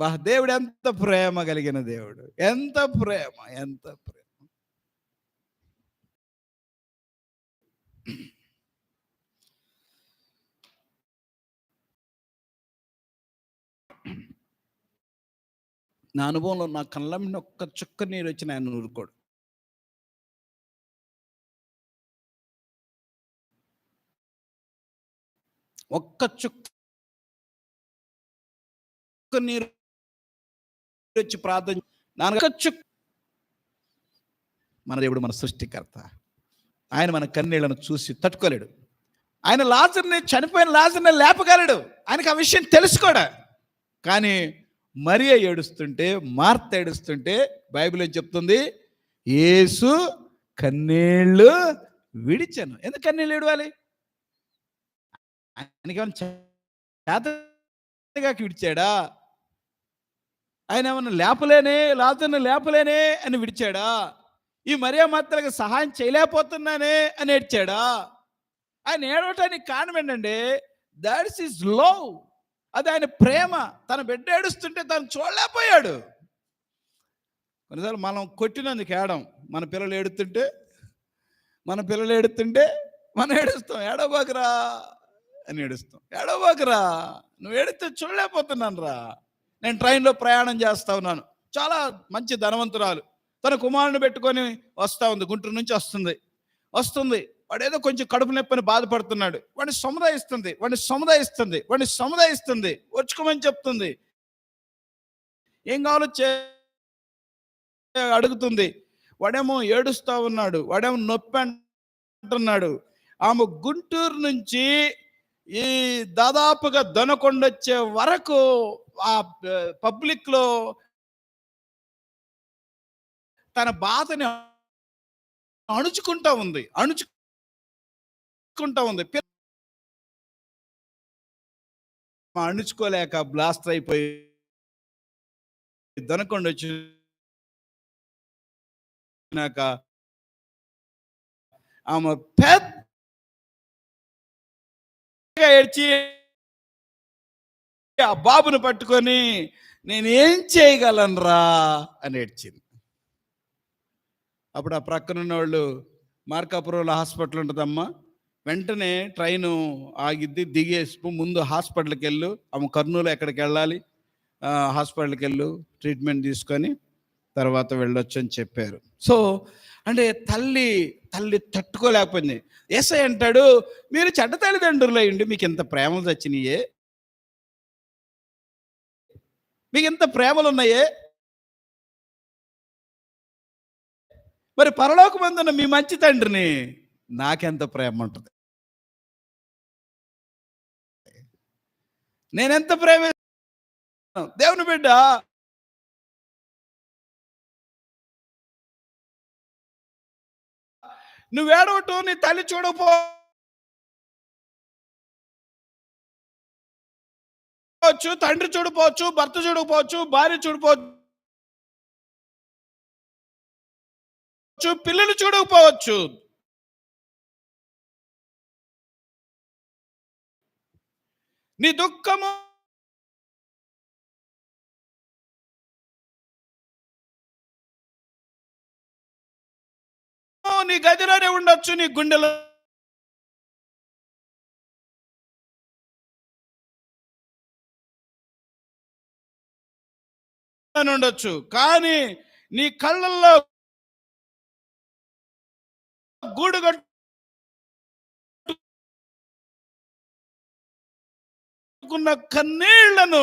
బా దేవుడు ఎంత ప్రేమ కలిగిన దేవుడు. ఎంత ప్రేమ ఎంత ప్రేమ. నా అనుభవంలో నా కళ్ళ మీద ఒక్క చుక్క నీరు వచ్చిన ఆయన ఊరుకోడు ఒక్క చుక్క నీరు వచ్చి ప్రార్థన మన దేవుడు మన సృష్టికర్త. ఆయన మన కన్నీళ్ళను చూసి తట్టుకోలేడు. ఆయన లాజర్ని చనిపోయిన లాజర్ని లేపగలడు. ఆయనకు ఆ విషయం తెలుసుకోడా కానీ మరియ ఏడుస్తుంటే మార్త ఏడుస్తుంటే బైబిల్ ఏం చెప్తుంది? ఏసు కన్నీళ్ళు విడిచాను. ఎందుకు కన్నీళ్ళు ఏడవాలి ఆయనకేమైనా చేతగా విడిచాడా? ఆయన ఏమన్నా లేపలేనే లాతను లేపలేనే అని విడిచాడా? ఈ మరియా మాత్రకి సహాయం చేయలేకపోతున్నానే అని ఏడ్చాడా? ఆయన ఏడవటానికి కారణం ఏంటంటే దాట్స్ ఈజ్ లవ్ అది ఆయన ప్రేమ. తన బిడ్డ ఏడుస్తుంటే తను చూడలేకపోయాడు. కొన్నిసార్లు మనం కొట్టినందుకు ఏడం మన పిల్లలు ఏడుతుంటే మన పిల్లలు ఏడుతుంటే మనం ఏడుస్తాం. ఏడవబాకురా అని ఏడుస్తాం. ఏడవబాకురా నువ్వు ఏడితే చూడలేకపోతున్నాను రా నేను ట్రైన్లో ప్రయాణం చేస్తూ ఉన్నాను. చాలా మంచి ధనవంతురాలు. తన కుమారుని పెట్టుకొని వస్తూ ఉంది. గుంటూరు నుంచి వస్తుంది. వస్తుంది. వాడు ఏదో కొంచెం కడుపు నొప్పిని బాధపడుతున్నాడు. వాడిని సముదాయిస్తుంది. వాడిని సముదాయిస్తుంది. వాడిని సముదాయిస్తుంది. వచ్చుకోమని చెప్తుంది. ఏం కావాలో చే అడుగుతుంది. వాడేమో ఏడుస్తూ ఉన్నాడు. వాడేమో నొప్పి అంటున్నాడు. ఆమె గుంటూరు నుంచి ఈ దాదాపుగా దొనకొండొచ్చే వరకు ఆ పబ్లిక్లో తన బాధని అణుచుకుంటా ఉంది అణుచుకుంటా ఉంది. అణుచుకోలేక బ్లాస్ట్ అయిపోయి దొనకొండ వచ్చినాక ఆమె పెద్ద ఏడ్చి ఆ బాబును పట్టుకొని నేను ఏం చేయగలనురా అని ఏడ్చింది. అప్పుడు ఆ ప్రక్కనున్న వాళ్ళు మార్కాపురంలో హాస్పిటల్ ఉంటుందమ్మా వెంటనే ట్రైను ఆగిద్ది దిగేసి ముందు హాస్పిటల్కి వెళ్ళు ఆమె కర్నూలు ఎక్కడికి వెళ్ళాలి హాస్పిటల్కి వెళ్ళు ట్రీట్మెంట్ తీసుకొని తర్వాత వెళ్ళొచ్చు అని చెప్పారు. సో అంటే తల్లి తల్లి తట్టుకోలేకపోయింది. ఏసై అంటాడు మీరు చెడ్డ తల్లిదండ్రులు అయ్యండి మీకు ఇంత ప్రేమలు తెచ్చినాయే? మీకు ఇంత ప్రేమలు ఉన్నాయే మరి పరలోకమందున మీ మంచి తండ్రిని నాకెంత ప్రేమ ఉంటుంది నేనెంత ప్రేమ దేవుని బిడ్డ నువ్వేడవటం నీ తల్లి చూడపో చూడకపోవచ్చు తండ్రి చూడపోవచ్చు భర్త చూడకపోవచ్చు భార్య చూడపోవచ్చు పిల్లలు చూడకపోవచ్చు. నీ దుఃఖము నీ గదిలోనే ఉండొచ్చు నీ గుండెలో. ఉండొచ్చు కానీ నీ కళ్ళల్లో గూడు కట్టుకున్న కన్నీళ్ళను